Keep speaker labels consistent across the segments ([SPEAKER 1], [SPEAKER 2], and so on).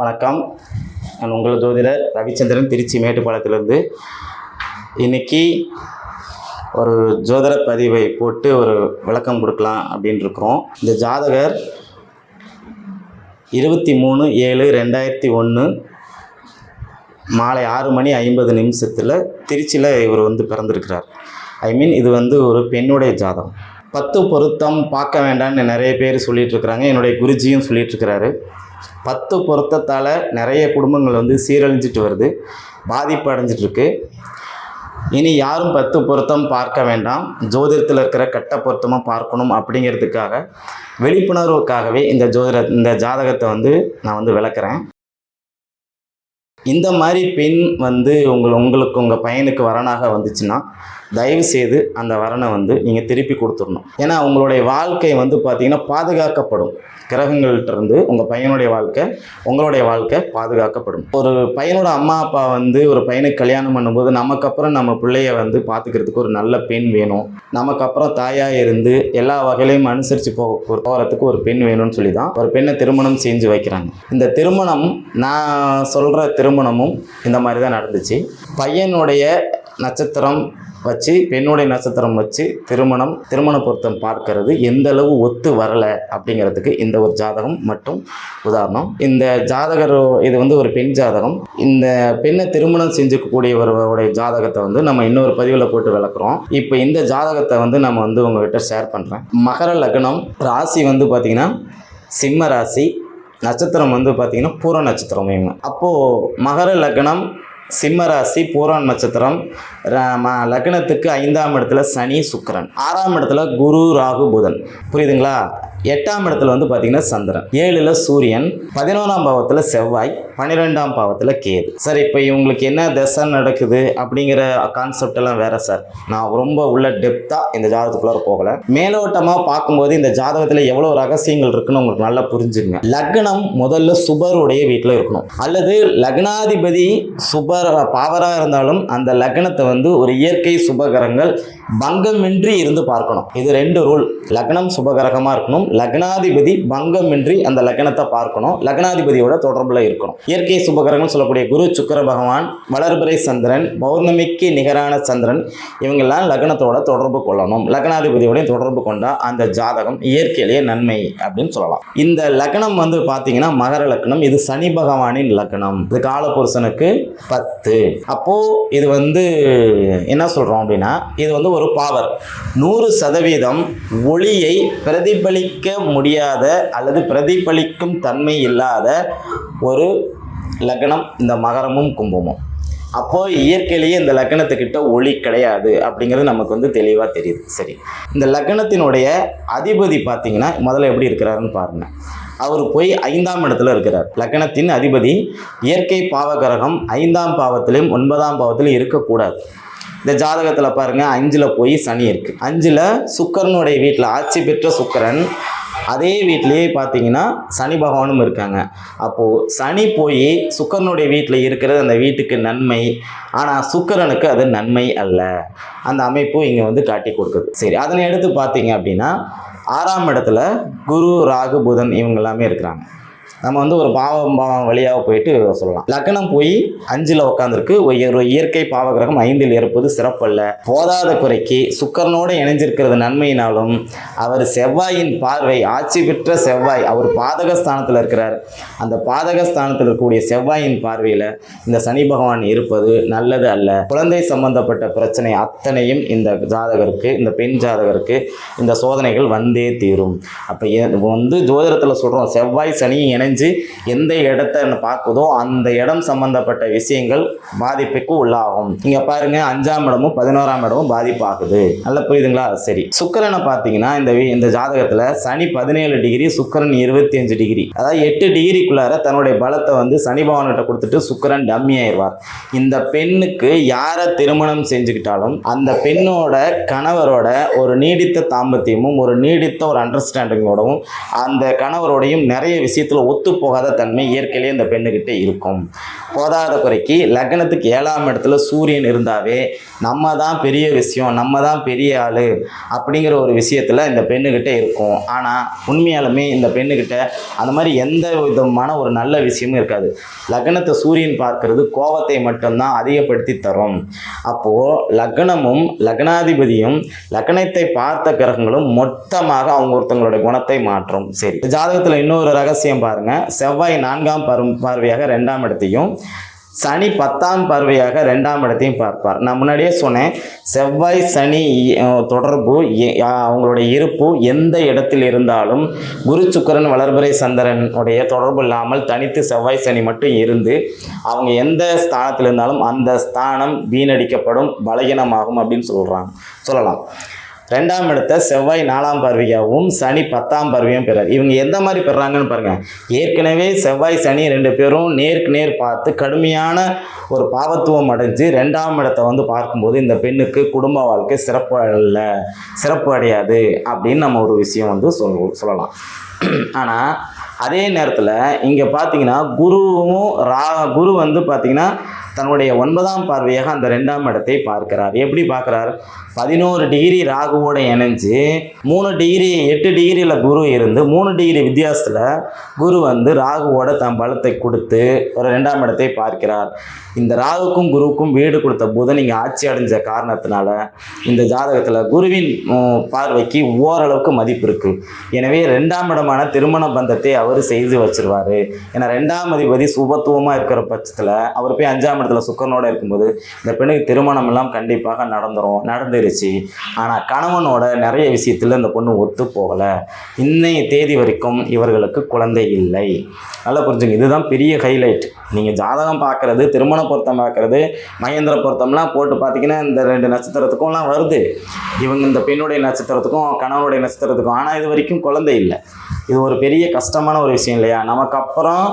[SPEAKER 1] வணக்கம். நான் உங்கள் ஜோதிடர் ரவிச்சந்திரன் திருச்சி மேட்டுப்பாளையத்திலேருந்து. இன்னைக்கு ஒரு ஜோதிட பதிவை போட்டு ஒரு விளக்கம் கொடுக்கலாம் அப்படின்னு இருக்கிறோம். இந்த ஜாதகர் இருபத்தி மூணு ஏழு ரெண்டாயிரத்தி ஒன்று மாலை ஆறு மணி ஐம்பது நிமிஷத்தில் திருச்சியில் இவர் வந்து பிறந்திருக்கிறார். ஐ மீன் இது வந்து ஒரு பெண்ணுடைய ஜாதகம். பத்து பொருத்தம் பார்க்க வேண்டாம்னு நிறைய பேர் சொல்லிகிட்ருக்குறாங்க இருக்கிறாங்க. என்னுடைய குருஜியும் சொல்லிகிட்ருக்கிறாரு பத்து பொருத்தத்தால் நிறைய குடும்பங்கள் வந்து சீரழிஞ்சிட்டு வருது. பாதிப்பு அடைஞ்சிட்ருக்கு. இனி யாரும் பத்து பொருத்தம் பார்க்க வேண்டாம். ஜோதிடத்தில் இருக்கிற கட்ட பொருத்தமாக பார்க்கணும் அப்படிங்கிறதுக்காக விழிப்புணர்வுக்காகவே இந்த ஜோதிட இந்த ஜாதகத்தை வந்து நான் வந்து விளக்குறேன். இந்த மாதிரி பெண் வந்து உங்கள் உங்களுக்கு உங்கள் பையனுக்கு வரனாக வந்துச்சுன்னா தயவு செய்து அந்த வரனை வந்து நீங்கள் திருப்பி கொடுத்துடணும். ஏன்னா உங்களுடைய வாழ்க்கை வந்து பார்த்திங்கன்னா பாதுகாக்கப்படும். கிரகங்கள்ட்ட இருந்து உங்கள் பையனுடைய வாழ்க்கை உங்களுடைய வாழ்க்கை பாதுகாக்கப்படும். ஒரு பையனோட அம்மா அப்பா வந்து ஒரு பையனுக்கு கல்யாணம் பண்ணும்போது நமக்கு அப்புறம் நம்ம பிள்ளைய வந்து பார்த்துக்கிறதுக்கு ஒரு நல்ல பெண் வேணும். நமக்கு அப்புறம் தாயாக இருந்து எல்லா வகையிலையும் அனுசரித்து போக போகிறதுக்கு ஒரு பெண் வேணும்னு சொல்லி தான் ஒரு பெண்ணை திருமணம் செஞ்சு வைக்கிறாங்க. இந்த திருமணம் நான் சொல்கிற திருமணமும் இந்த மாதிரி தான் நடந்துச்சு. பையனுடைய நட்சத்திரம் வச்சு பெண்ணுடைய நட்சத்திரம் வச்சு திருமணம் திருமண பொருத்தம் பார்க்கறது. எந்த அளவு ஒத்து வரலை அப்படிங்கிறதுக்கு இந்த ஒரு ஜாதகம் மட்டும் உதாரணம். இந்த ஜாதகர் இது வந்து ஒரு பெண் ஜாதகம். இந்த பெண்ணை திருமணம் செஞ்சுக்கக்கூடியவருடைய ஜாதகத்தை வந்து நம்ம இன்னொரு பதிவில் போட்டு விளக்குறோம். இப்போ இந்த ஜாதகத்தை வந்து நம்ம வந்து உங்ககிட்ட ஷேர் பண்ணுறேன் மகர லக்னம் ராசி வந்து பார்த்திங்கன்னா சிம்ம ராசி. நட்சத்திரம் வந்து பார்த்திங்கன்னா பூர நட்சத்திரம் இவங்க. அப்போது மகர லக்னம் சிம்மராசி பூரான் நட்சத்திரம். ம- லக்னத்துக்கு ஐந்தாம் இடத்துல சனி சுக்கிரன். ஆறாம் இடத்துல குரு ராகு புதன். புரியுதுங்களா? எட்டாம் இடத்துல வந்து பார்த்தீங்கன்னா சந்திரன். ஏழில் சூரியன் பதினோராம் பாவத்தில் செவ்வாய் பன்னிரெண்டாம் பாவத்தில் கேது. சார் இப்போ இவங்களுக்கு என்ன திசை நடக்குது அப்படிங்கிற கான்செப்ட் எல்லாம் வேற சார். நான் ரொம்ப உள்ள டெப்த்தாக இந்த ஜாதகத்துக்குள்ளார போகல. மேலோட்டமாக பார்க்கும்போது இந்த ஜாதகத்தில் எவ்வளோ ரகசியங்கள் இருக்குன்னு உங்களுக்கு நல்லா புரிஞ்சுங்க. லக்னம் முதல்ல சுபருடைய வீட்டில் இருக்கணும். அல்லது லக்னாதிபதி சுபர் பாவராக இருந்தாலும் அந்த லக்னத்தை வந்து ஒரு இயற்கை சுபகரங்கள் பங்கமின்றி இருந்து பார்க்கணும். இது ரெண்டு ரூல் லக்னம் சுபகரகமாக இருக்கணும். லக்னாதிபதி பங்கமின்றி அந்த லக்னத்தை பார்க்கணும். லக்னாதிபதியோட தொடர்பில் இருக்கணும். இயற்கை சுபகரங்கள் சொல்லக்கூடிய குரு சுக்கர பகவான் வளர்பிறை சந்திரன் பௌர்ணமிக்கு நிகரான சந்திரன் இவங்கெல்லாம் லக்னத்தோட தொடர்பு கொள்ளணும். லக்னாதிபதியோட தொடர்பு கொண்டால் அந்த ஜாதகம் இயற்கையிலேயே நன்மை அப்படின்னு சொல்லலாம். இந்த லக்னம் வந்து பார்த்தீங்கன்னா மகர லக்னம். இது சனி பகவானின் லக்னம். இது காலபுருஷனுக்கு பத்து. அப்போது இது வந்து என்ன சொல்கிறோம் அப்படின்னா இது வந்து ஒரு பாவர். நூறு சதவீதம் ஒளியை பிரதிபலிக்க முடியாத அல்லது பிரதிபலிக்கும் தன்மை இல்லாத ஒரு லக்னம் இந்த மகரமும் கும்பமும். அப்போது இயற்கையிலேயே இந்த லக்னத்துக்கிட்ட ஒளி கிடையாது அப்படிங்கிறது நமக்கு வந்து தெளிவாக தெரியுது. சரி. இந்த லக்னத்தினுடைய அதிபதி பார்த்தீங்கன்னா முதல்ல எப்படி இருக்கிறாருன்னு பாருங்கள் அவர் போய் ஐந்தாம் இடத்துல இருக்கிறார். லக்னத்தின் அதிபதி இயற்கை பாவகரகம் ஐந்தாம் பாவத்திலும் ஒன்பதாம் பாவத்திலும் இருக்கக்கூடாது. இந்த ஜாதகத்தில் பாருங்கள் அஞ்சில் போய் சனி இருக்குது அஞ்சில் சுக்கரனுடைய வீட்டில் ஆட்சி பெற்ற சுக்கிரன் அதே வீட்டிலேயே பார்த்தீங்கன்னா சனி பகவானும் இருக்காங்க. அப்போது சனி போய் சுக்கரனுடைய வீட்டில் இருக்கிறது அந்த வீட்டுக்கு நன்மை. ஆனால் சுக்கிரனுக்கு அது நன்மை அல்ல. அந்த அமைப்பு இங்கே வந்து காட்டி கொடுக்குது. சரி அதனை எடுத்து பார்த்தீங்க அப்படின்னா ஆறாம் இடத்துல குரு ராகு புதன் இவங்க எல்லாமே இருக்கிறாங்க. நம்ம வந்து ஒரு பாவம் பாவம் வழியாக போயிட்டு சொல்லலாம். லக்னம் போய் அஞ்சில் உட்காந்துருக்கு ஒரு இயற்கை பாவகிரகம் ஐந்தில் இருப்பது சிறப்பல்ல. போதாத குறைக்கு சுக்கரனோடு இணைஞ்சிருக்கிறது நன்மையினாலும் அவர் செவ்வாயின் பார்வை ஆட்சி பெற்ற செவ்வாய் அவர் பாதக ஸ்தானத்தில் இருக்கிறார். அந்த பாதக ஸ்தானத்தில் இருக்கக்கூடிய செவ்வாயின் பார்வையில் இந்த சனி பகவான் இருப்பது நல்லது அல்ல. குழந்தை சம்பந்தப்பட்ட பிரச்சனை அத்தனையும் இந்த ஜாதகருக்கு இந்த பெண் ஜாதகருக்கு இந்த சோதனைகள் வந்தே தீரும். அப்போ வந்து ஜோதிடத்தில் சொல்கிறோம் செவ்வாய் சனி இணைஞ்சு எந்த இடத்த பார்க்குதோ அந்த இடம் சம்பந்தப்பட்ட விஷயங்கள் பாதிப்புக்கு உள்ளாகும். இங்கே பாருங்க அஞ்சாம் இடமும் பதினோராம் இடமும் பாதிப்பாகுது. நல்லா புரியுதுங்களா? சரி. சுக்கரனை பார்த்தீங்கன்னா இந்த இந்த ஜாதகத்தில் சனி பதினேழு டிகிரி சுக்கரன் இருபத்தி அஞ்சு டிகிரி. அதாவது எட்டு டிகிரிக்குள்ளார தன்னுடைய பலத்தை வந்து சனி பகவான்கிட்ட கொடுத்துட்டு சுக்கரன் டம்மி ஆயிடுவார். இந்த பெண்ணுக்கு யாரை திருமணம் செஞ்சுக்கிட்டாலும் அந்த பெண்ணோட கணவரோட ஒரு நீடித்த தாம்பத்தியமும் ஒரு நீடித்த ஒரு அண்டர்ஸ்டாண்டிங்கோடவும் அந்த கணவரோடையும் நிறைய விஷயத்தில் ஒத்து போகாத தன்மை இயற்கையிலே இந்த பெண்ணுக்கிட்ட இருக்கும். போதாத குறைக்கு லக்னத்துக்கு ஏழாம் இடத்துல சூரியன் இருந்தாவே நம்ம தான் பெரிய விஷயம் நம்ம தான் பெரிய ஆள் அப்படிங்கிற ஒரு விஷயத்தில் இந்த பெண்ணுக்கிட்ட இருக்கும். ஆனால் உண்மையாலுமே இந்த பெண்ணுக்கிட்ட அந்த மாதிரி எந்த விதமான ஒரு நல்ல விஷயமும் இருக்காது. லக்னத்தை சூரியன் பார்க்கறது கோபத்தை மட்டும்தான் அதிகப்படுத்தி தரும். அப்போது லக்னமும் லக்னாதிபதியும் லக்னத்தை பார்த்த கிரகங்களும் மொத்தமாக அவங்க ஒருத்தங்களுடைய குணத்தை மாற்றும். சரி. ஜாதகத்தில் இன்னொரு ரகசியம் பாருங்க செவ்வாய் நான்காம் பரு பார்வையாக ரெண்டாம் இடத்தையும் சனி பத்தாம் பார்வையாக ரெண்டாம் இடத்தையும் பார்ப்பார். நான் முன்னாடியே சொன்னேன் செவ்வாய் சனி தொடர்பு அவங்களுடைய இருப்பு எந்த இடத்தில் இருந்தாலும் குரு சுக்கிரன் வளர்பறை சந்திரனுடைய தொடர்பு இல்லாமல் தனித்து செவ்வாய் சனி மட்டும் இருந்து அவங்க எந்த ஸ்தானத்தில் இருந்தாலும் அந்த ஸ்தானம் வீணடிக்கப்படும் பலகீனமாகும் அப்படின்னு சொல்கிறாங்க சொல்லலாம். ரெண்டாம் இடத்த செவ்வாய் நாலாம் பார்வையாகவும் சனி பத்தாம் பார்வையும் பெறார். இவங்க எந்த மாதிரி பெறாங்கன்னு பாருங்க. ஏற்கனவே செவ்வாய் சனி ரெண்டு பேரும் நேருக்கு நேர் பார்த்து கடுமையான ஒரு பாவத்துவம் அடைஞ்சு ரெண்டாம் இடத்தை வந்து பார்க்கும்போது இந்த பெண்ணுக்கு குடும்ப வாழ்க்கை சிறப்பு அல்ல சிறப்பு அடையாது அப்படின்னு நம்ம ஒரு விஷயம் வந்து சொல் சொல்லலாம். ஆனால் அதே நேரத்தில் இங்கே பார்த்தீங்கன்னா குருவும் ரா குரு வந்து பார்த்தீங்கன்னா தன்னுடைய ஒன்பதாம் பார்வையாக அந்த ரெண்டாம் இடத்தை பார்க்கிறார். எப்படி பார்க்குறார்? பதினோரு டிகிரி ராகுவோட இணைஞ்சு மூணு டிகிரி எட்டு டிகிரியில் குரு இருந்து மூணு டிகிரி வித்தியாசத்தில் குரு வந்து ராகுவோட தன் பலத்தை கொடுத்து ஒரு ரெண்டாம் இடத்தை பார்க்கிறார். இந்த ராகுக்கும் குருவுக்கும் வீடு கொடுத்த போது நீங்கள் ஆட்சி அடைஞ்ச காரணத்தினால இந்த ஜாதகத்தில் குருவின் பார்வைக்கு ஓரளவுக்கு மதிப்பு இருக்குது எனவே ரெண்டாம் இடமான திருமண பந்தத்தை அவர் செய்து வச்சிருவார். ஏன்னா ரெண்டாம் அதிபதி சுபத்துவமாக இருக்கிற பட்சத்தில் அவர் போய் அஞ்சாம் இடத்துல சுக்கரனோட இருக்கும்போது இந்த பெண்ணுக்கு திருமணம் எல்லாம் கண்டிப்பாக நடந்துடும் நடந்துருச்சு. ஆனால் கணவனோட நிறைய விஷயத்தில் இந்த பொண்ணு ஒத்து போகலை. இன்னைய தேதி வரைக்கும் இவர்களுக்கு குழந்தை இல்லை. நல்லா புரிஞ்சுங்க இதுதான் பெரிய ஹைலைட் நீங்கள் ஜாதகம் பார்க்குறது திருமண பொருத்தம் பார்க்குறது மகேந்திர பொருத்தம்லாம் போட்டு பார்த்தீங்கன்னா இந்த ரெண்டு நட்சத்திரத்துக்கும்லாம் வருது. இவங்க இந்த பெண்ணுடைய நட்சத்திரத்துக்கும் கணவனுடைய நட்சத்திரத்துக்கும் ஆனால் இது வரைக்கும் குழந்தை இல்லை. இது ஒரு பெரிய கஷ்டமான ஒரு விஷயம் இல்லையா? நமக்கு அப்புறம்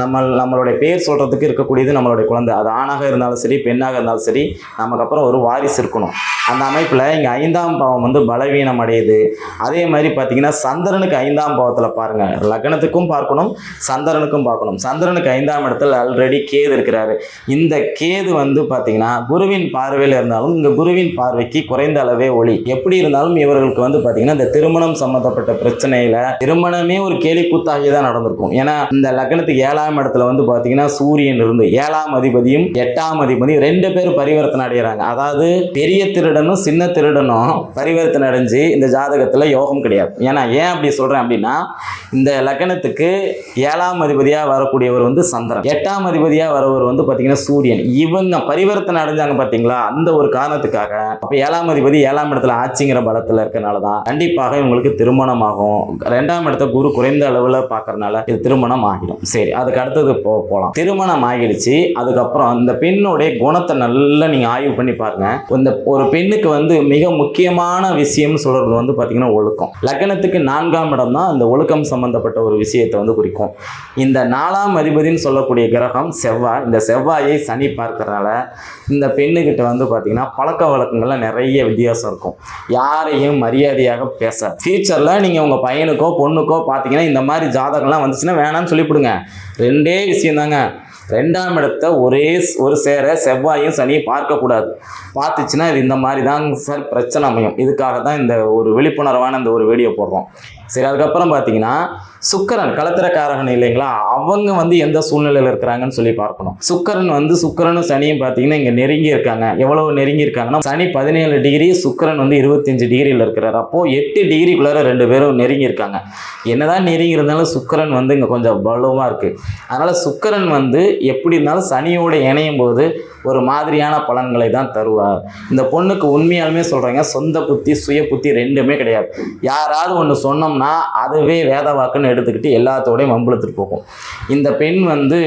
[SPEAKER 1] நம்ம நம்மளுடைய பேர் சொல்கிறதுக்கு இருக்கக்கூடியது நம்மளுடைய குழந்தை. அது ஆணாக இருந்தாலும் சரி பெண்ணாக இருந்தாலும் சரி நமக்கு அப்புறம் ஒரு வாரிசு இருக்கணும். அந்த அமைப்பில் இங்கே ஐந்தாம் பாவம் வந்து பலவீனம் அடையுது. அதே மாதிரி பார்த்தீங்கன்னா சந்திரனுக்கு ஐந்தாம் பாவத்தில் பாருங்கள் லக்னத்துக்கும் பார்க்கணும் சந்திரனுக்கும் பார்க்கணும். சந்திரனுக்கு ஐந்தாம் இடத்துல ஆல்ரெடி கேது இருக்கிறாரு. இந்த கேது வந்து பார்த்தீங்கன்னா குருவின் பார்வையில் இருந்தாலும் இந்த குருவின் பார்வைக்கு குறைந்த அளவே ஒளி. எப்படி இருந்தாலும் இவர்களுக்கு வந்து பார்த்தீங்கன்னா இந்த திருமணம் சம்மந்தப்பட்ட பிரச்சனையில் திருமணமே ஒரு கேலி கூத்தாகி தான் நடந்திருக்கும். ஏன்னா இந்த லக்னத்துக்கு ஏழாம் இடத்துல வந்து பார்த்தீங்கன்னா சூரியன் இருந்து ஏழாம் அதிபதியும் எட்டாம் அதிபதியும் ரெண்டு பேரும் பரிவர்த்தனை அடைகிறாங்க அதாவது பெரிய திருடனும் சின்ன திருடனும் பரிவர்த்தனை அடைஞ்சு இந்த ஜாதகத்தில் யோகம் கிடையாது. ஏன்னா ஏன் அப்படி சொல்கிறேன் அப்படின்னா இந்த லக்னத்துக்கு ஏழாம் அதிபதியாக வரக்கூடியவர் வந்து சந்திரன். எட்டாம் அதிபதியாக வரவர் வந்து பார்த்தீங்கன்னா சூரியன். இவங்க பரிவர்த்தனை அடைஞ்சாங்க பார்த்தீங்களா அந்த ஒரு காரணத்துக்காக. அப்போ ஏழாம் அதிபதி ஏழாம் இடத்துல ஆட்சிங்கிற பலத்தில் இருக்கனால தான் கண்டிப்பாக இவங்களுக்கு திருமணம் ஆகும் ரெண்டாம் இடத்த குரு குறைந்த அளவில் பார்க்கறனால இது திருமணம் ஆகிடும். சரி அதுக்கு அடுத்தது போ போகலாம் திருமணம் ஆகிடுச்சு. அதுக்கப்புறம் இந்த பெண்ணுடைய குணத்தை நல்லா நீங்கள் ஆய்வு பண்ணி பாருங்க. இந்த ஒரு பெண்ணுக்கு வந்து மிக முக்கியமான விஷயம்னு சொல்கிறது வந்து பார்த்தீங்கன்னா ஒழுக்கம். லக்னத்துக்கு நான்காம் இடம் தான் அந்த ஒழுக்கம் சம்பந்தப்பட்ட ஒரு விஷயத்தை வந்து குறிக்கும். இந்த நாலாம் அதிபதின்னு சொல்லக்கூடிய கிரகம் செவ்வாய். இந்த செவ்வாயை சனி பார்க்கறனால இந்த பெண்ணுக்கிட்ட வந்து பார்த்தீங்கன்னா பழக்க வழக்கங்களில் நிறைய வித்தியாசம் இருக்கும். யாரையும் மரியாதையாக பேச ஃபியூச்சரில் நீங்கள் உங்கள் பையனுக்கோ பொண்ணுக்கோ பார்த்தீங்கன்னா இந்த மாதிரி ஜாதகம்லாம் வந்துச்சுன்னா வேணாம்னு சொல்லிவிடுங்க ரெண்டே விஷயம் தாங்க. ரெண்டாம் இடத்த ஒரே ஒரு சேர செவ்வாயும் சனியும் பார்க்கக்கூடாது. பார்த்துச்சுன்னா இது இந்த மாதிரி தாங்க சார் பிரச்சனை அமையும். இதுக்காக தான் இந்த ஒரு விழிப்புணர்வான இந்த ஒரு வீடியோ போடுறோம். சரி அதுக்கப்புறம் பார்த்தீங்கன்னா சுக்கரன் கலத்திரக்காரகன் இல்லைங்களா? அவங்க வந்து எந்த சூழ்நிலையில் இருக்கிறாங்கன்னு சொல்லி பார்க்கணும். சுக்கரன் வந்து சுக்கரனும் சனியும் பார்த்தீங்கன்னா இங்கே நெருங்கி இருக்காங்க. எவ்வளவு நெருங்கி இருக்காங்கன்னா சனி பதினேழு டிகிரி சுக்கரன் வந்து இருபத்தஞ்சு டிகிரியில் இருக்கிறார். அப்போது எட்டு டிகிரிக்குள்ளார ரெண்டு பேரும் நெருங்கி இருக்காங்க. என்னதான் நெருங்கி இருந்தாலும் சுக்கரன் வந்து இங்கே கொஞ்சம் பலுவாக இருக்குது அதனால் சுக்கரன் வந்து எப்படி இருந்தாலும் சனியோடு இணையும் போது ஒரு மாதிரியான பலன்களை தான் தருவார். இந்த பொண்ணுக்கு உண்மையாலுமே சொல்கிறாங்க சொந்த புத்தி சுய புத்தி ரெண்டுமே கிடையாது. யாராவது ஒன்று சொன்னோம் சொன்னோம்னா அதுவே வேத வாக்குன்னு எடுத்துக்கிட்டு எல்லாத்தோடையும் வம்புழுத்துட்டு போகும். இந்த பெண் வந்து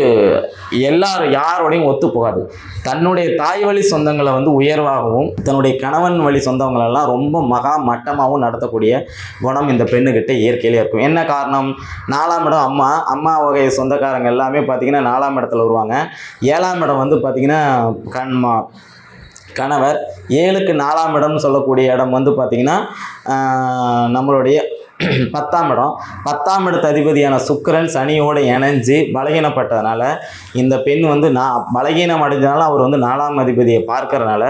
[SPEAKER 1] எல்லாரும் யாரோடையும் ஒத்து போகாது. தன்னுடைய தாய் வழி சொந்தங்களை வந்து உயர்வாகவும் தன்னுடைய கணவன் வழி சொந்தங்களெல்லாம் ரொம்ப மகா மட்டமாகவும் நடத்தக்கூடிய குணம் இந்த பெண்ணுக்கிட்ட இயற்கையிலே இருக்கும். என்ன காரணம்? நாலாம் இடம் அம்மா. அம்மா வகை சொந்தக்காரங்க எல்லாமே பார்த்திங்கன்னா நாலாம் இடத்துல வருவாங்க. ஏழாம் இடம் வந்து பார்த்திங்கன்னா கண்மா கணவர். ஏழுக்கு நாலாம் இடம்னு சொல்லக்கூடிய இடம் வந்து பார்த்திங்கன்னா நம்மளுடைய பத்தாம் இடம். பத்தாம் இடத்து அதிபதியான சுக்கிரன் சனியோடு இணைஞ்சு பலகீனப்பட்டதுனால இந்த பெண் வந்து நான் பலகீனம் அடைஞ்சதுனால அவர் வந்து நாலாம் அதிபதியை பார்க்கறனால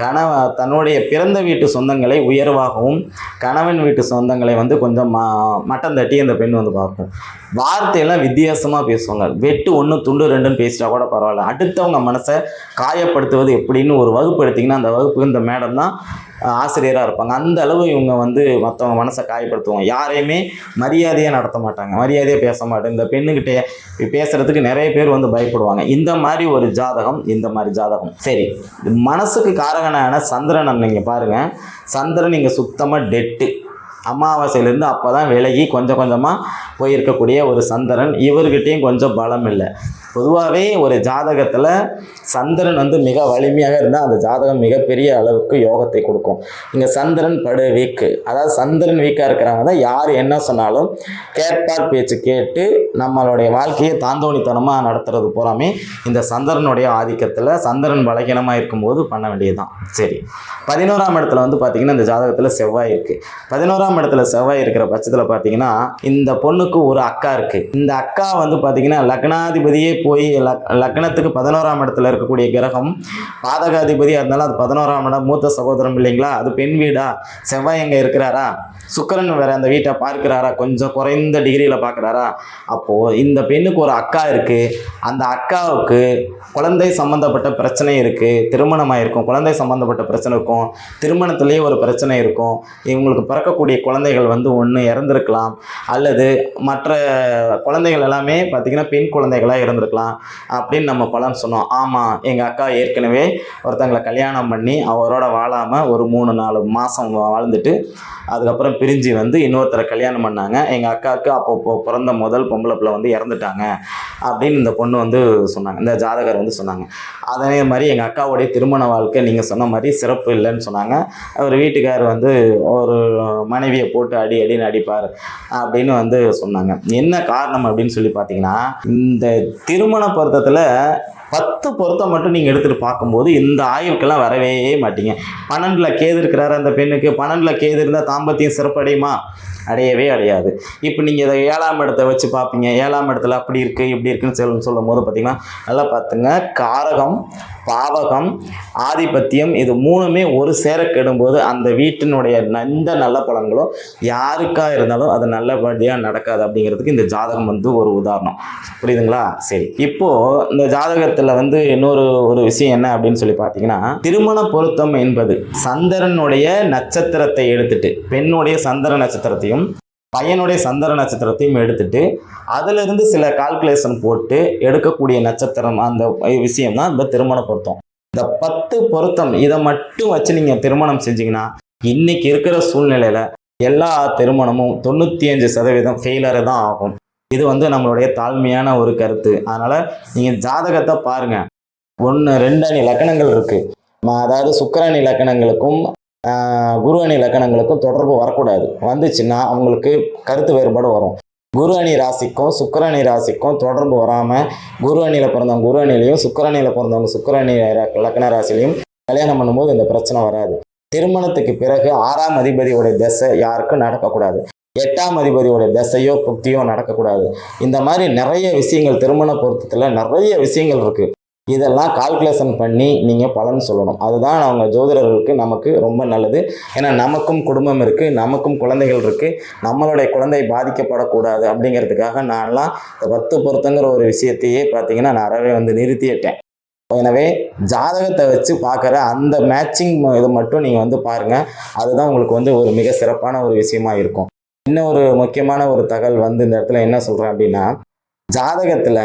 [SPEAKER 1] கணவ தன்னுடைய பிறந்த வீட்டு சொந்தங்களை உயர்வாகவும் கணவன் வீட்டு சொந்தங்களை வந்து கொஞ்சம் ம மட்டம் தட்டி அந்த பெண் வந்து பார்க்கும். வார்த்தையெல்லாம் வித்தியாசமாக பேசுவாங்க. வெட்டு ஒன்று துண்டு ரெண்டுன்னு பேசிட்டா கூட பரவாயில்ல. அடுத்தவங்க மனசை காயப்படுத்துவது எப்படின்னு ஒரு வகுப்பு எடுத்திங்கன்னா அந்த வகுப்பு இந்த மேடம் தான் ஆசிரியராக இருப்பாங்க. அந்த அளவு இவங்க வந்து மற்றவங்க மனசை காயப்படுத்துவாங்க. யாரையுமே மரியாதையாக நடத்த மாட்டாங்க. மரியாதையாக பேச மாட்டாங்க. இந்த பெண்ணுக்கிட்டே பேசுகிறதுக்கு நிறைய பேர் வந்து பயப்படுவாங்க. இந்த மாதிரி ஒரு ஜாதகம் இந்த மாதிரி ஜாதகம். சரி மனசுக்கு காரகனான சந்திரனை நீங்கள் பாருங்கள் சந்திரன் இங்கே சுத்தமாக டெட்டு அமாவாசையிலேருந்து அப்போ தான் விலகி கொஞ்சம் கொஞ்சமாக போயிருக்கக்கூடிய ஒரு சந்திரன். இவர்கிட்டையும் கொஞ்சம் பலம் இல்லை பொதுவாகவே ஒரு ஜாதகத்தில் சந்திரன் வந்து மிக வலிமையாக இருந்தால் அந்த ஜாதகம் மிகப்பெரிய அளவுக்கு யோகத்தை கொடுக்கும். இங்கே சந்திரன் படு வீக்கு. அதாவது சந்திரன் வீக்காக இருக்கிறவங்க தான் யார் என்ன சொன்னாலும் கேட்பார் பேச்சு கேட்டு நம்மளுடைய வாழ்க்கையை தாந்தோணித்தனமாக நடத்துறது பூராமே இந்த சந்திரனுடைய ஆதிக்கத்தில் சந்திரன் பலகீனமாக இருக்கும்போது பண்ண வேண்டியதுதான். சரி. பதினோராம் இடத்துல வந்து பார்த்திங்கன்னா இந்த ஜாதகத்தில் செவ்வாய் இருக்குது பதினோராம் இடத்துல செவ்வாய் இருக்கிற பட்சத்தில் பார்த்தீங்கன்னா இந்த பொண்ணு பொண்ணுக்கு ஒரு அக்கா இருக்குது இந்த அக்கா வந்து பார்த்திங்கன்னா லக்னாதிபதியே போய் லக் லக்னத்துக்கு பதினோராம் இடத்துல இருக்கக்கூடிய கிரகம். பாதகாதிபதியாக இருந்தாலும் அது பதினோராம் இடம் மூத்த சகோதரம் இல்லைங்களா? அது பெண் வீடா? செவ்வாய் எங்கே இருக்கிறாரா? சுக்கரன் வேற அந்த வீட்டை பார்க்கிறாரா? கொஞ்சம் குறைந்த டிகிரியில் பார்க்குறாரா? அப்போது இந்த பெண்ணுக்கு ஒரு அக்கா இருக்குது அந்த அக்காவுக்கு குழந்தை சம்மந்தப்பட்ட பிரச்சனை இருக்குது திருமணமாக இருக்கும் குழந்தை சம்மந்தப்பட்ட பிரச்சனை இருக்கும். திருமணத்திலேயே ஒரு பிரச்சனை இருக்கும். இவங்களுக்கு பிறக்கக்கூடிய குழந்தைகள் வந்து ஒன்று இறந்துருக்கலாம். அல்லது மற்ற குழந்தைகள் எல்லாமே பார்த்திங்கன்னா பெண் குழந்தைகளாக இருந்திருக்கலாம் அப்படின்னு நம்ம பலன் சொன்னோம். ஆமாம் எங்கள் அக்கா ஏற்கனவே ஒருத்தங்களை கல்யாணம் பண்ணி அவரோட வாழாமல் ஒரு மூணு நாலு மாதம் வாழ்ந்துட்டு அதுக்கப்புறம் பிரிஞ்சு வந்து இன்னொருத்தரை கல்யாணம் பண்ணாங்க. எங்கள் அக்காவுக்கு அப்போ பிறந்த முதல் பொம்பளை பிள்ளை வந்து இறந்துட்டாங்க அப்படின்னு இந்த பொண்ணு வந்து சொன்னாங்க. இந்த ஜாதகர் வந்து சொன்னாங்க. அதே மாதிரி எங்கள் அக்காவுடைய திருமண வாழ்க்கை நீங்கள் சொன்ன மாதிரி சிறப்பு இல்லைன்னு சொன்னாங்க. அவர் வீட்டுக்கார் வந்து ஒரு மனைவியை போட்டு அடி அடின்னு அடிப்பார் அப்படின்னு வந்து சொன்னாங்க. சொன்னாங்க. என்ன காரணம் அப்படின்னு சொல்லி பார்த்தீங்கன்னா இந்த திருமண பொருத்தத்தில் பத்து பொருத்தம் மட்டும் நீங்கள் எடுத்துகிட்டு பார்க்கும்போது இந்த ஆய்வுக்கெல்லாம் வரவே மாட்டீங்க. பன்னெண்டில் கேது இருக்கிறாரு அந்த பெண்ணுக்கு பன்னெண்டில் கேது இருந்தால் தாம்பத்தியம் சிறப்படையுமா அடையவே அடையாது. இப்போ நீங்கள் இதை ஏழாம் இடத்தை வச்சு பார்ப்பீங்க. ஏழாம் இடத்துல அப்படி இருக்குது இப்படி இருக்குன்னு சொல்லும் சொல்லும் போது பார்த்தீங்கன்னா நல்லா பார்த்துங்க. காரகம் பாவகம் ஆதிபத்தியம் இது மூணுமே ஒரு சேர கெடும்போது அந்த வீட்டினுடைய எந்த நல்ல பலன்களும் யாருக்காக இருந்தாலும் அது நல்லபடியாக நடக்காது அப்படிங்கிறதுக்கு இந்த ஜாதகம் வந்து ஒரு உதாரணம். புரியுதுங்களா? சரி. இப்போது இந்த ஜாதகத்தில் வந்து இன்னொரு ஒரு விஷயம் என்ன அப்படின்னு சொல்லி பார்த்தீங்கன்னா திருமண பொருத்தம் என்பது சந்திரனுடைய நட்சத்திரத்தை எடுத்துட்டு பெண்ணுடைய சந்திர நட்சத்திரத்தையும் பையனுடைய சந்திர நட்சத்திரத்தையும் எடுத்துட்டு அதிலிருந்து சில கால்குலேஷன் போட்டு எடுக்கக்கூடிய நட்சத்திரம் அந்த விஷயம் தான் இந்த திருமண பொருத்தம். இந்த பத்து பொருத்தம் இதை மட்டும் வச்சு நீங்கள் திருமணம் செஞ்சீங்கன்னா இன்னைக்கு இருக்கிற சூழ்நிலையில் எல்லா திருமணமும் தொண்ணூற்றி அஞ்சு சதவீதம் ஃபெயிலரை தான் ஆகும். இது வந்து நம்மளுடைய தாழ்மையான ஒரு கருத்து. அதனால் நீங்கள் ஜாதகத்தை பாருங்கள் ஒன்று ரெண்டு அணி லக்கணங்கள் இருக்குது அதாவது சுக்கரணி லக்கணங்களுக்கும் குரு அணி லக்கணங்களுக்கும் தொடர்பு வரக்கூடாது. வந்துச்சுன்னா அவங்களுக்கு கருத்து வேறுபாடு வரும். குரு அணி ராசிக்கும் சுக்கரணி ராசிக்கும் தொடர்பு வராமல் குரு அணியில் பிறந்தவங்க குரு அணிலையும் சுக்கரணியில் பிறந்தவங்க சுக்கரணி லக்கண ராசிலையும் கல்யாணம் பண்ணும்போது இந்த பிரச்சனை வராது. திருமணத்துக்கு பிறகு ஆறாம் அதிபதியுடைய தசை யாருக்கும் நடக்கக்கூடாது. எட்டாம் அதிபதியோட தசையோ புக்தியோ நடக்கக்கூடாது. இந்த மாதிரி நிறைய விஷயங்கள் திருமண பொருத்தத்தில் நிறைய விஷயங்கள் இருக்குது இதெல்லாம் கால்குலேஷன் பண்ணி நீங்கள் பலன் சொல்லணும். அதுதான் அவங்க ஜோதிடர்களுக்கு நமக்கு ரொம்ப நல்லது. ஏன்னா நமக்கும் குடும்பம் இருக்குது நமக்கும் குழந்தைகள் இருக்குது நம்மளுடைய குழந்தை பாதிக்கப்படக்கூடாது அப்படிங்கிறதுக்காக நான்லாம் இந்த பத்து பொருத்தங்கிற ஒரு விஷயத்தையே பார்த்தீங்கன்னா நான் அறவே வந்து நிறுத்திட்டேன். எனவே ஜாதகத்தை வச்சு பார்க்குற அந்த மேட்சிங் இது மட்டும் நீங்கள் வந்து பாருங்கள் அதுதான் உங்களுக்கு வந்து ஒரு மிக சிறப்பான ஒரு விஷயமா இருக்கும். இன்னும் ஒரு முக்கியமான ஒரு தகவல் வந்து இந்த இடத்துல என்ன சொல்கிறேன் அப்படின்னா ஜாதகத்தில்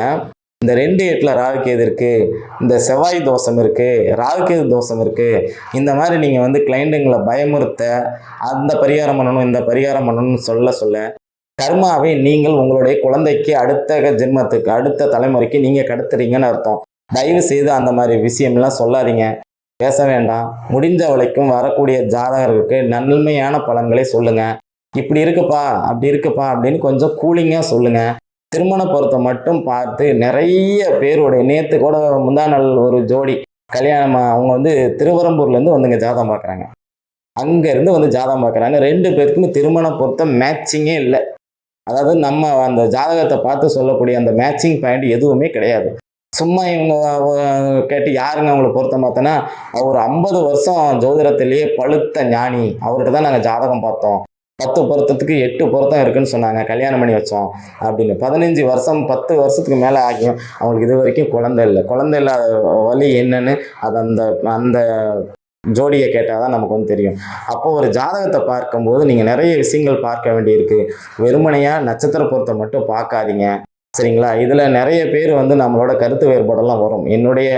[SPEAKER 1] இந்த ரெண்டு எட்டில் ராகுகேது இருக்குது இந்த செவ்வாய் தோஷம் இருக்குது ராகுகேது தோஷம் இருக்குது இந்த மாதிரி நீங்கள் வந்து கிளைண்ட்டுங்களை பயமுறுத்த அந்த பரிகாரம் பண்ணணும் இந்த பரிகாரம் பண்ணணும்னு சொல்ல சொல்ல கர்மாவை நீங்கள் உங்களுடைய குழந்தைக்கு அடுத்த ஜென்மத்துக்கு அடுத்த தலைமுறைக்கு நீங்கள் கடத்துறீங்கன்னு அர்த்தம். தயவு செய்து அந்த மாதிரி விஷயம்லாம் சொல்லாதீங்க. பேச வேண்டாம். முடிஞ்ச வரைக்கும் வரக்கூடிய ஜாதகருக்கு நன்மையான பலன்களை சொல்லுங்கள் இப்படி இருக்குப்பா அப்படி இருக்குப்பா அப்படின்னு கொஞ்சம் கூலிங்காக சொல்லுங்கள் திருமண பொருத்தம் மட்டும் பார்த்து நிறைய பேருடைய நேற்று கூட முந்தா நாள் ஒரு ஜோடி கல்யாணம் அவங்க வந்து திருவரம்பூர்லேருந்து வந்துங்க ஜாதகம் பார்க்குறாங்க. அங்கேருந்து வந்து ஜாதகம் பார்க்குறாங்க. ரெண்டு பேருக்குமே திருமண பொருத்தம் மேட்சிங்கே இல்லை. அதாவது நம்ம அந்த ஜாதகத்தை பார்த்து சொல்லக்கூடிய அந்த மேட்சிங் பாயிண்ட் எதுவுமே கிடையாது. சும்மா இவங்க கேட்டு யாருங்க அவங்களை பொருத்தம் பார்த்தோன்னா அவர் ஐம்பது வருஷம் ஜோதிடத்திலேயே பழுத்த ஞானி. அவர்கிட்ட தான் நாங்கள் ஜாதகம் பார்த்தோம். பத்து பொருத்தத்துக்கு எட்டு பொருத்தம் இருக்குன்னு சொன்னாங்க. கல்யாணம் பண்ணி வச்சோம் அப்படின்னு. பதினஞ்சு வருஷம் பத்து வருஷத்துக்கு மேலே ஆகியும் அவங்களுக்கு இது வரைக்கும் குழந்தை இல்லை. குழந்தை இல்லாத வழி என்னன்னு அது அந்த அந்த ஜோடியை கேட்டால் தான் நமக்கு வந்து தெரியும். அப்போ ஒரு ஜாதகத்தை பார்க்கும்போது நீங்கள் நிறைய விஷயங்கள் பார்க்க வேண்டியிருக்கு. வெறுமனையாக நட்சத்திர பொருத்தம் மட்டும் பார்க்காதீங்க. சரிங்களா? இதில் நிறைய பேர் வந்து நம்மளோட கருத்து வேறுபாடெல்லாம் வரும். என்னுடைய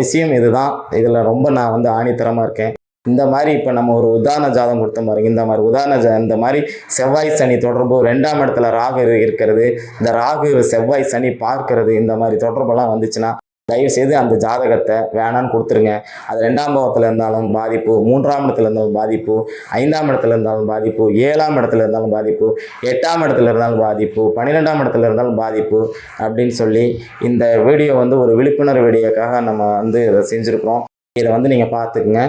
[SPEAKER 1] விஷயம் இதுதான். இதில் ரொம்ப நான் வந்து ஆணித்தரமாக இருக்கேன். இந்த மாதிரி இப்போ நம்ம ஒரு உதாரண ஜாதகம் கொடுத்த பாருங்க இந்த மாதிரி உதாரண ஜா இந்த மாதிரி செவ்வாய் சனி தொடர்பு ரெண்டாம் இடத்துல ராகு இருக்கிறது. இந்த ராகு செவ்வாய் சனி பார்க்கிறது இந்த மாதிரி தொடர்பெல்லாம் வந்துச்சுன்னா தயவு செய்து அந்த ஜாதகத்தை வேணான்னு கொடுத்துருங்க. அது ரெண்டாம் பாவத்தில் இருந்தாலும் பாதிப்பு மூன்றாம் இடத்துல இருந்தாலும் பாதிப்பு ஐந்தாம் இடத்துல இருந்தாலும் பாதிப்பு ஏழாம் இடத்துல இருந்தாலும் பாதிப்பு எட்டாம் இடத்துல இருந்தாலும் பாதிப்பு பன்னிரெண்டாம் இடத்துல இருந்தாலும் பாதிப்பு அப்படின்னு சொல்லி இந்த வீடியோ வந்து ஒரு விழிப்புணர்வு வீடியோக்காக நம்ம வந்து இதை செஞ்சுருக்கிறோம். இதை வந்து நீங்கள் பார்த்துக்குங்க.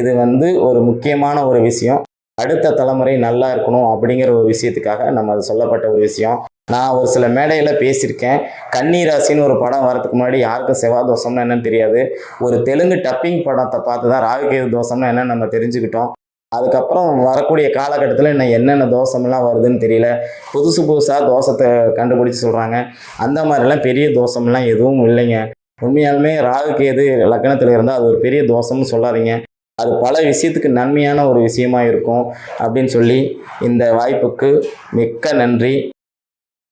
[SPEAKER 1] இது வந்து ஒரு முக்கியமான ஒரு விஷயம். அடுத்த தலைமுறை நல்லா இருக்கணும் அப்படிங்கிற ஒரு விஷயத்துக்காக நம்ம அது சொல்லப்பட்ட ஒரு விஷயம். நான் ஒரு சில மேடையில் பேசியிருக்கேன். கன்னிராசின்னு ஒரு படம் வரதுக்கு முன்னாடி யாருக்கும் செவ்வாய் தோஷம்னா என்னன்னு தெரியாது. ஒரு தெலுங்கு டப்பிங் படத்தை பார்த்து தான் ராகுகேது தோஷம்னா என்னன்னு நம்ம தெரிஞ்சுக்கிட்டோம். அதுக்கப்புறம் வரக்கூடிய காலகட்டத்தில் இன்னும் என்னென்ன தோஷம்லாம் வருதுன்னு தெரியல. புதுசு புதுசாக தோஷத்தை கண்டுபிடிச்சி சொல்கிறாங்க அந்த மாதிரிலாம் பெரிய தோஷம்லாம் எதுவும் இல்லைங்க. உண்மையாலுமே ராகு கேது லக்னத்தில் இருந்தால் அது ஒரு பெரிய தோஷம்னு சொல்லாதீங்க. அது பல விஷயத்துக்கு நன்மையான ஒரு விஷயமா இருக்கும் அப்படின்னு சொல்லி இந்த வாய்ப்புக்கு மிக்க நன்றி.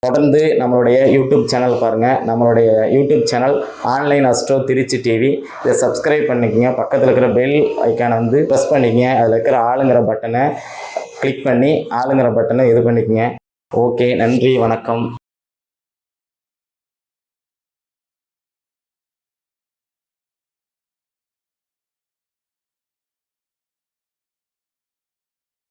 [SPEAKER 1] தொடர்ந்து நம்மளுடைய யூடியூப் சேனல் பாருங்கள் நம்மளுடைய YouTube channel online astro Trichy TV. இதை சப்ஸ்கிரைப் பண்ணிக்கங்க. பக்கத்தில் இருக்கிற பெல் ஐக்கானை வந்து ப்ரெஸ் பண்ணிக்கங்க. அதில் இருக்கிற ஆளுங்கிற பட்டனை கிளிக் பண்ணி ஆளுங்கிற பட்டனை இது பண்ணிக்கோங்க. ஓகே நன்றி வணக்கம்.